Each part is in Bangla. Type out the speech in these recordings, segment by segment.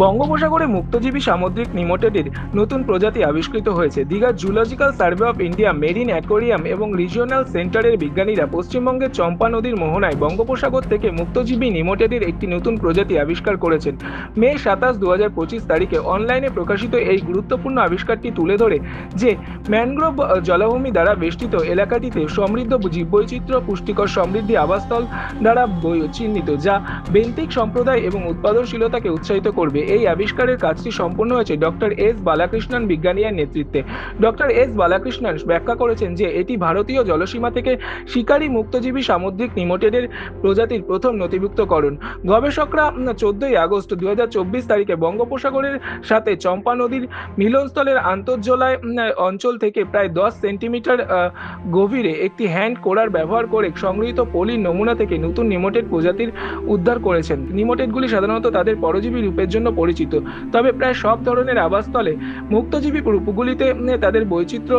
বঙ্গোপসাগরে মুক্তজীবী সামুদ্রিক নিমোটেডের নতুন প্রজাতি আবিষ্কৃত হয়েছে। দীঘার zoological survey of India marine aquarium এবং রিজিওনাল সেন্টারের বিজ্ঞানীরা পশ্চিমবঙ্গের চম্পা নদীর মোহনায় বঙ্গোপসাগর থেকে মুক্তজীবী নিমোটেডের একটি নতুন প্রজাতি আবিষ্কার করেছেন। মে সাতাশ দু হাজার পঁচিশ তারিখে অনলাইনে প্রকাশিত এই গুরুত্বপূর্ণ আবিষ্কারটি তুলে ধরে যে ম্যানগ্রোভ জলাভূমি দ্বারা বেষ্টিত এলাকাটিতে সমৃদ্ধ জীববৈচিত্র্য, পুষ্টিকর সমৃদ্ধি আবাসস্থল দ্বারা চিহ্নিত, যা বেন্তিক সম্প্রদায় এবং উৎপাদনশীলতাকে উৎসাহিত করবে। এই আবিষ্কারের কাজটি সম্পন্ন হয়েছে ডক্টর এস বালাকৃষ্ণন বিজ্ঞানীর নেতৃত্বে। ডক্টর এস বালাকৃষ্ণন ব্যাখ্যা করেছেন যে এটি ভারতীয় জলসীমা থেকে শিকারী মুক্তজীবী সামুদ্রিক নিমোটেডের প্রজাতির প্রথম নথিভুক্তকরণ। গবেষকরা চোদ্দই আগস্ট দুই হাজার চব্বিশ তারিখে বঙ্গোপসাগরের সাথে চম্পা নদীর মিলনস্থলের আন্তর্জলায় অঞ্চল থেকে প্রায় দশ সেন্টিমিটার গভীরে একটি হ্যান্ড কোড়ার ব্যবহার করে সংগৃহীত পলির নমুনা থেকে নতুন নিমোটেড প্রজাতির উদ্ধার করেছেন। নিমোটেডগুলি সাধারণত তাদের পরজীবী রূপের জন্য পরিচিত। তবে প্রায় সব ধরনের আবাসস্থলে মুক্তজীবী রূপগুলিতে তাদের বৈচিত্র্য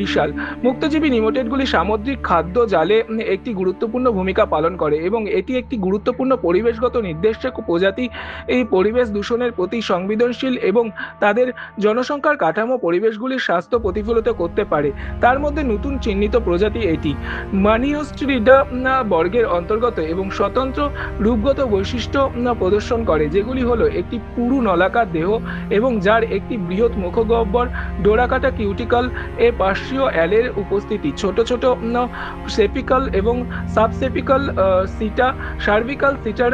বিশাল। মুক্তজীবী নিমোটেডগুলি সামুদ্রিক খাদ্য জালে একটি গুরুত্বপূর্ণ ভূমিকা পালন করে এবং এটি একটি গুরুত্বপূর্ণ পরিবেশগত নির্দেশক প্রজাতি এই পরিবেশ দূষণের প্রতি সংবেদনশীল এবং তাদের জনসংখ্যার কাঠামো পরিবেশগুলির স্বাস্থ্য প্রতিফলিত করতে পারে। তার মধ্যে নতুন চিহ্নিত প্রজাতি এটি। মানিওস্ট্রিডা বর্গের অন্তর্গত এবং স্বতন্ত্র রূপগত বৈশিষ্ট্য প্রদর্শন করে, যেগুলি হলো একটি পুরু নলাকার দেহ এবং যার একটি বৃহৎ মুখগহ্বর, ডোরাকাটা কিউটিকল এ পার্শ্বীয় অ্যালের উপস্থিতি। ছোট ছোট সেপিক্যাল এবং সাবসেপিক্যাল সিটা সার্ভিক্যাল সিটার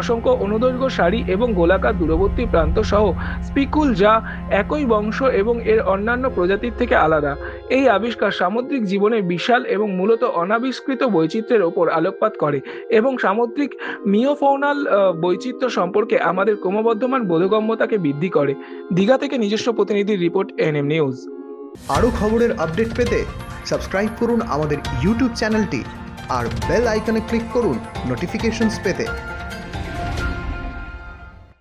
অসংখ্য অনুদৈর্ঘ্য সারি এবং গোলাকার দূরবর্তী প্রান্ত সহ স্পিকুল যা একই বংশ এবং এর অন্যান্য প্রজাতির থেকে আলাদা। এই আবিষ্কার সামুদ্রিক জীবনের বিশাল এবং মূলত অনাবিষ্কৃত বৈচিত্র্যের ওপর আলোকপাত করে এবং সামুদ্রিক মিওফৌনাল বৈচিত্র্য সম্পর্কে আমাদের ক্রমবর্ধমান বোধগম্যতাকে বৃদ্ধি করে। দীঘা থেকে নিজস্ব প্রতিনিধির রিপোর্ট, এনএম নিউজ। আরও খবরের আপডেট পেতে সাবস্ক্রাইব করুন আমাদের ইউটিউব চ্যানেলটি আর বেল আইকনে ক্লিক করুন নোটিফিকেশনস পেতে।